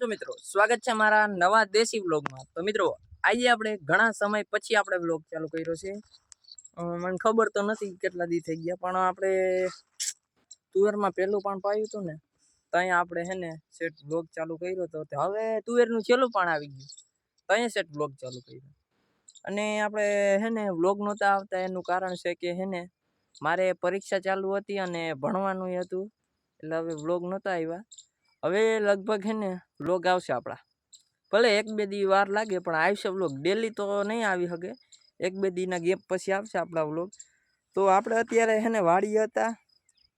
જો મિત્રો, સ્વાગત છે મારા નવા દેશી વ્લોગમાં. તો મિત્રો, આજે આપણે ઘણા સમય પછી આપણે વ્લોગ ચાલુ કર્યો છે. મને ખબર તો નથી કેટલા દી થઈ ગયા, પણ આપણે તુવેરમાં પહેલું પણ પાયું હતું ને ત્યાં આપણે હે ને સેટ વ્લોગ ચાલુ કર્યો હતો હવે તુવેરનું છેલ્લું પણ આવી ગયું. ત્યાં સેટ વ્લોગ ચાલુ કર્યો. અને આપણે હે ને વ્લોગ નહોતા આવતા, એનું કારણ છે કે હે ને મારે પરીક્ષા ચાલુ હતી અને ભણવાનું હતું. એટલે હવે વ્લોગ નહોતા આવ્યા. હવે લગભગ હે ને વ્લોગ આવશે આપણા. ભલે એક બે દી વાર લાગે, પણ આવશે વ્લોગ ડેલી તો નહીં આવી શકે એક બે દીના ગેપ પછી આવશે આપણા વ્લોગ તો આપણે અત્યારે હે ને વાડી હતા.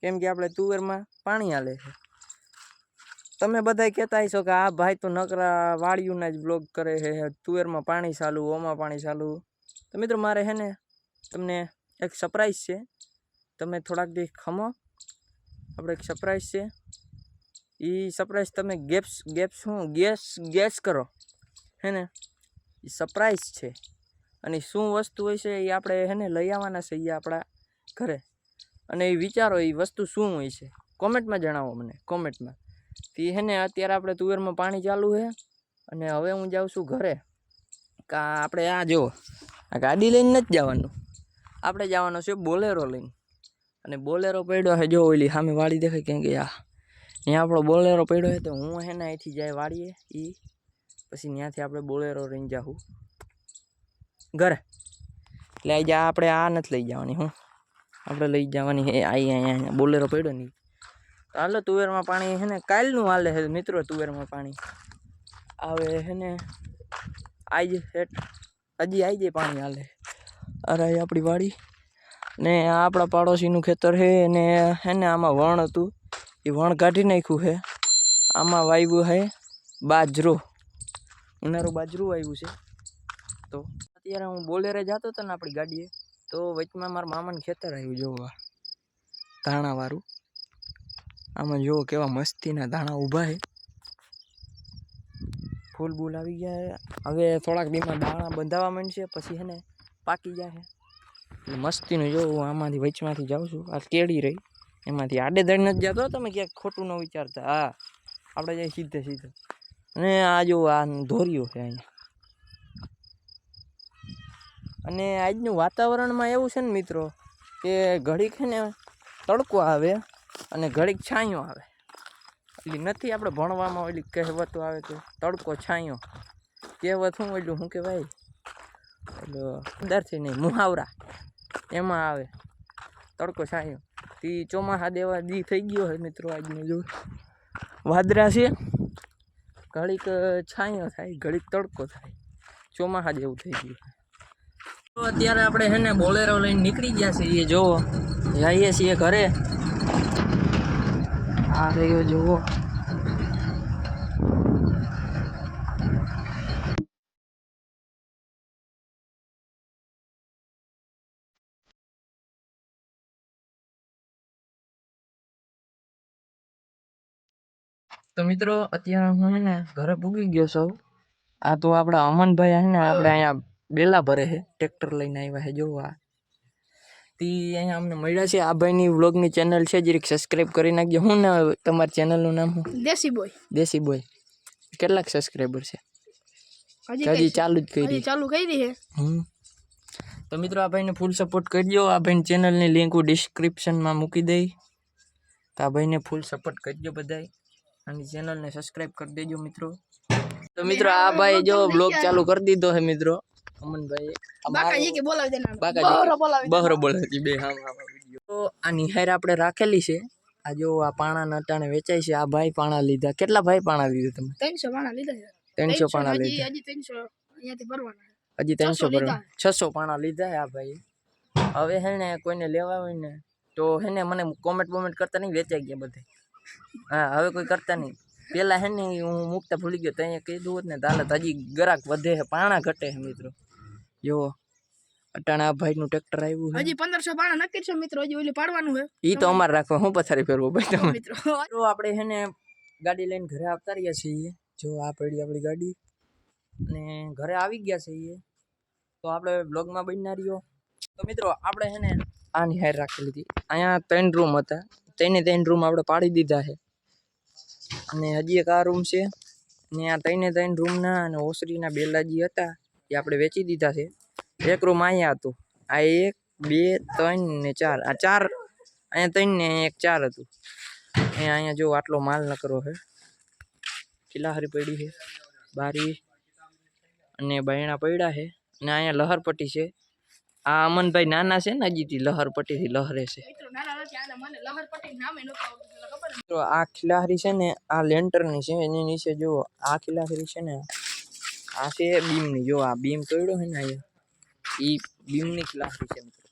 કેમ કે આપણે તુવેરમાં પાણી હાલે છે. તમે બધા કહેતા હશો કે આ ભાઈ તો નકરા વાડિયુંના જ બ્લોગ કરે છે. તુવેરમાં પાણી ચાલુ, ઓમાં પાણી ચાલુ. તો મિત્રો મારે હે ને તમને એક સરપ્રાઈઝ છે. તમે થોડાક દી ખમો. આપણે એક સરપ્રાઈઝ છે. એ સરપ્રાઈઝ તમે ગેપ્સ ગેપ્સ શું, ગેસ ગેસ કરો. હે ને? એ સરપ્રાઈઝ છે. અને શું વસ્તુ હોય છે એ આપણે, હે ને, લઈ આવવાના છે એ આપણા ઘરે. અને એ વિચારો એ વસ્તુ શું હોય છે. કોમેન્ટમાં જણાવો મને, કોમેન્ટમાં. તે હે ને, અત્યારે આપણે તુવેરમાં પાણી ચાલુ છે. અને હવે હું જાઉં છું ઘરે. કા આપણે આ જુઓ, આ ગાડી લઈને નથી જવાનું. આપણે જવાનું છે બોલેરો લઈને. અને બોલેરો પડ્યો છે, જો ઓલી સામે વાળી દેખાય, કેમ કે આ ત્યાં આપણો બોલેરો પડ્યો છે તો હું હે ને અહીંથી જાય વાળીએ એ પછી ત્યાંથી આપણે બોલેરો રહીને જાઉં ઘરે. એટલે આજે આ આપણે આ નથી લઈ જવાની હું. આપણે લઈ જવાની હે આઈ અહીંયા બોલેરો પડ્યો નહીં તો હાલો તુવેરમાં પાણી છે ને કાલનું હાલે છે મિત્રો તુવેરમાં પાણી. આવે છે ને આજ હેઠ. હજી આવી જાય પાણી હાલે. અરે આપણી વાડી. ને આપણા પાડોશીનું ખેતર છે ને હે ને આમાં વણ હતું. એ વણ કાઢી નાખ્યું છે. આમાં વાવ્યું છે બાજરો. ઉનાળું બાજરું વાવ્યું છે. તો અત્યારે હું બોલેરે જતો હતો ને આપણી ગાડીએ, તો વચમાં મારા મામાને ખેતર આવ્યું જોવા. ધાણાવાળું. આમાં જુઓ કેવા મસ્તીના ધાણા ઊભા છે. ફૂલ બૂલ આવી ગયા હવે થોડાક દીમાં દાણા બંધાવા માંડશે, પછી હેને પાકી જાય મસ્તીનું જો હું આમાંથી વચમાંથી જાઉં છું. આ કેળી રહી. એમાંથી આડે ધડ નથી જતો. તમે ક્યાંક ખોટું ન વિચારતા. હા, આપણે જાય સીધે સીધે. અને આ જો આ ધોર્યો છે અહીંયા. અને આજનું વાતાવરણમાં એવું છે ને મિત્રો, કે ઘડીક છે ને તડકો આવે અને ઘડીક છાંયો આવે. એટલે નથી આપણે ભણવામાં ઓલી કહેવતો આવે તો તડકો છાંયો. કહેવત શું ઓલું, શું કહેવાય? એટલે અંદરથી નહીં મુહાવરા. એમાં આવે. તડકો છાંયો. તે ચોમાસા દેવા દી થઈ ગયો હોય મિત્રો આજનો જો વાદરા છે. ઘડીક છાંયો થાય, ઘડીક તડકો થાય. ચોમાસા જેવું થઈ ગયું તો અત્યારે આપણે છે ને બોલેરો લઈને નીકળી ગયા છીએ જોવો જઈએ છીએ ઘરે. આ રહ્યો જોવો તો મિત્રો અત્યારે હું છે ને ઘરે પૂગી ગયો છું. આ તો આપણા અમનભાઈ છે ને આપણે અહીંયા બેલા ભરે છે ટ્રેક્ટર લઈને આવ્યા છે જોવા તી અહીંયા અમને મળ્યા છે. આ ભાઈની વ્લોગની ચેનલ છે જરીક સબસ્ક્રાઈબ કરી નાખજો. હું ને તમારી ચેનલનું નામ શું? દેશી બોય. દેશી બોય. કેટલાક સબસ્ક્રાઈબર છે? હજી છે? ચાલુ જ કરી. ચાલુ કરી છે? હમ. તો મિત્રો આ ભાઈને ફૂલ સપોર્ટ કરજો. આ ભાઈની ચેનલની લિંક હું ડિસ્ક્રિપ્શનમાં મૂકી દઈ તો આ ભાઈને ફૂલ સપોર્ટ કરજો બધાય. અને ચેનલને સબસ્ક્રાઈબ કરી દેજો મિત્રો. તો મિત્રો આ ભાઈ જો બ્લોગ ચાલુ કરી દીધો છે મિત્રો. અમનભાઈ આ બાકાજી મારો- કે બોલાવી દે નામ બાકાજી કે- બહરો બોલાવી દે બહરો બોલે છે બે હા હા વીડિયો તો આ નિહાર આપણે રાખેલી છે. આ જો આ પાણા નટાણે વેચાય છે. આ ભાઈ પાણા લીધા. કેટલા ભાઈ પાણા લીધા તમે? ત્રણસો પાણા લીધા છે. ત્રણસો પાણા હજી લીધા. હજી ત્રણસો અહીંયાથી ભરવાના હજી ત્રણસો 600 પર લીધા. છસો પાણા લીધા છે આ ભાઈ. હવે હે ને કોઈને લેવા હોય ને તો હે ને મને કોમેન્ટ બોમેન્ટ કરતા નહીં વેચાઈ ગયા બધે. હા હવે કોઈ કરતા નહીં. પહેલાં હે ને હું મૂકતા ભૂલી ગયો તો કહી કીધું હોત ને તાલે હજી ગરાક વધે છે પાણા ઘટે છે મિત્રો. જો અટાણા ભાઈ ભાઈનું ટ્રેક્ટર આવ્યું હજી પંદરસો પાણા નક્કી છે મિત્રો હજી ઓલી પાડવાનું છે. ઈ તો અમારે રાખવા હું પથારી ફેરવું ભાઈ તમે મિત્રો. આપણે હે ને ગાડી લઈને ઘરે આવતા રહ્યા છીએ જો આ પડી આપણી ગાડી અને ઘરે આવી ગયા છીએ તો આપણે બ્લોગમાં બનનારીઓ તો મિત્રો આપણે હે ને આની હાર રાખેલી હતી. અહીંયા ત્રણ રૂમ હતા. ત્રણે ત્રણ રૂમ આપણે પાડી દીધા છે. અને હજી એક આ રૂમ છે. ને આ ત્રણે ત્રણ રૂમના અને ઓસરીના બેલાજી હતા, એ આપણે વેચી દીધા છે. એક રૂમ અહીંયા હતું. આ એક, બે, ત્રણ ને ચાર. આ ચાર, અહીંયા ત્રણ ને એક ચાર હતું. એ અહીંયા જો આટલો માલ નકરો છે. કિલ્લાહારી પડી છે? બારી અને બાયણા પડ્યા છે. અને અહીંયા લહરપટ્ટી છે. આ અમનભાઈ નાના છે ને હજી લહરપટ્ટીથી લહરે છે. મિત્રો આ ખિલાહરી છે ને આ લેન્ટરની છે એની નીચે જુઓ આ ખિલાહરી છે ને આ છે બીમની જો આ બીમ તોડ્યો છે ને અહીંયા એ બીમની ખિલાહરી છે મિત્રો.